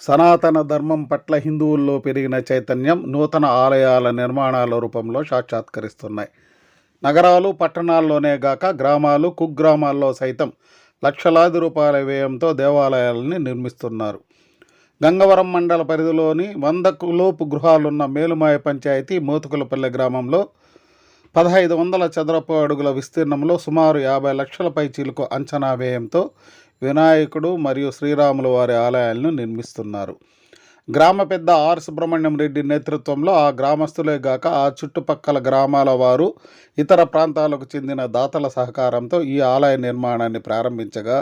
సనాతన ధర్మం పట్ల హిందువుల్లో పెరిగిన చైతన్యం నూతన ఆలయాల నిర్మాణాల రూపంలో సాక్షాత్కరిస్తున్నాయి. నగరాలు పట్టణాల్లోనే గాక గ్రామాలు కుగ్రామాల్లో సైతం లక్షలాది రూపాయల వ్యయంతో దేవాలయాలని నిర్మిస్తున్నారు. గంగవరం మండల పరిధిలోని వందకు లోపు గృహాలున్న మేలుమాయ పంచాయతీ మోతుకులపల్లె గ్రామంలో పదహైదు వందల చదరపు అడుగుల విస్తీర్ణంలో సుమారు యాభై లక్షల పైచీలకు అంచనా వ్యయంతో వినాయకుడు మరియు శ్రీరాముల వారి ఆలయాలను నిర్మిస్తున్నారు. గ్రామ పెద్ద ఆర్. సుబ్రహ్మణ్యం రెడ్డి నేతృత్వంలో ఆ గ్రామస్తులే గాక ఆ చుట్టుపక్కల గ్రామాల వారు ఇతర ప్రాంతాలకు చెందిన దాతల సహకారంతో ఈ ఆలయ నిర్మాణాన్ని ప్రారంభించగా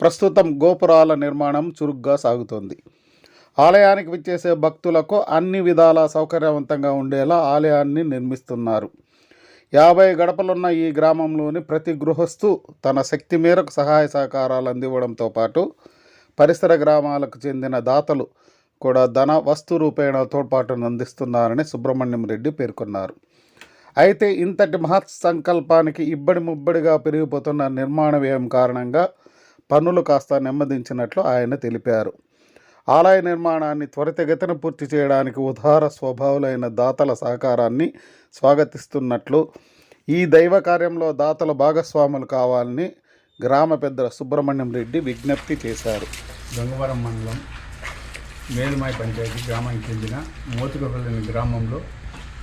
ప్రస్తుతం గోపురాల నిర్మాణం చురుగ్గా సాగుతోంది. ఆలయానికి విచ్చేసే భక్తులకు అన్ని విధాల సౌకర్యవంతంగా ఉండేలా ఆలయాన్ని నిర్మిస్తున్నారు. యాభై గడపలున్న ఈ గ్రామంలోని ప్రతి గృహస్థు తన శక్తి మేరకు సహాయ సహకారాలు అందివ్వడంతో పాటు పరిసర గ్రామాలకు చెందిన దాతలు కూడా ధన వస్తు రూపేణ తోడ్పాటును అందిస్తున్నారని సుబ్రహ్మణ్యం రెడ్డి పేర్కొన్నారు. అయితే ఇంతటి మహత్ సంకల్పానికి ఇబ్బడి ముబ్బడిగా పెరిగిపోతున్న నిర్మాణ వ్యయం కారణంగా పన్నులు కాస్త నెమ్మదించినట్లు ఆయన తెలిపారు. ఆలయ నిర్మాణాన్ని త్వరితగతిన పూర్తి చేయడానికి ఉదార స్వభావులైన దాతల సహకారాన్ని స్వాగతిస్తున్నట్లు ఈ దైవ కార్యంలో దాతల భాగస్వాములు కావాలని గ్రామ పెద్ద సుబ్రహ్మణ్యం రెడ్డి విజ్ఞప్తి చేశారు. గంగవరం మండలం మేలుమాయ పంచాయతీ గ్రామానికి చెందిన మోతుకపల్లి గ్రామంలో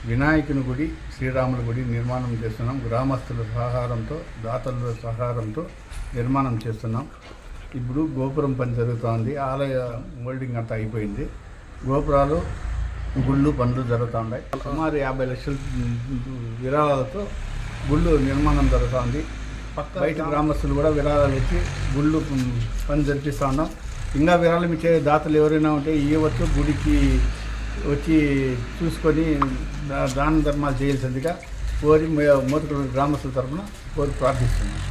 వినాయకుని గుడి శ్రీరాముల గుడి నిర్మాణం చేస్తున్నాం. గ్రామస్తుల సహకారంతో దాతల సహకారంతో నిర్మాణం చేస్తున్నాం. ఇప్పుడు గోపురం పని జరుగుతోంది ఆలయ మోల్డింగ్ అంతా అయిపోయింది. గోపురాలు గుళ్ళు పనులు జరుగుతున్నాయి సుమారు యాభై లక్షల విరాళాలతో గుళ్ళు నిర్మాణం జరుగుతోంది. బయట గ్రామస్తులు కూడా విరాళాలు ఇచ్చి గుళ్ళు పని జరిపిస్తా ఉన్నాం ఇంకా విరాళం ఇచ్చే దాతలు ఎవరైనా ఉంటే ఇవ్వచ్చు గుడికి వచ్చి చూసుకొని దాన ధర్మాలు చేయాల్సిందిగా కోరి మోతుకుల గ్రామస్తుల తరఫున కోరి ప్రార్థిస్తున్నాం.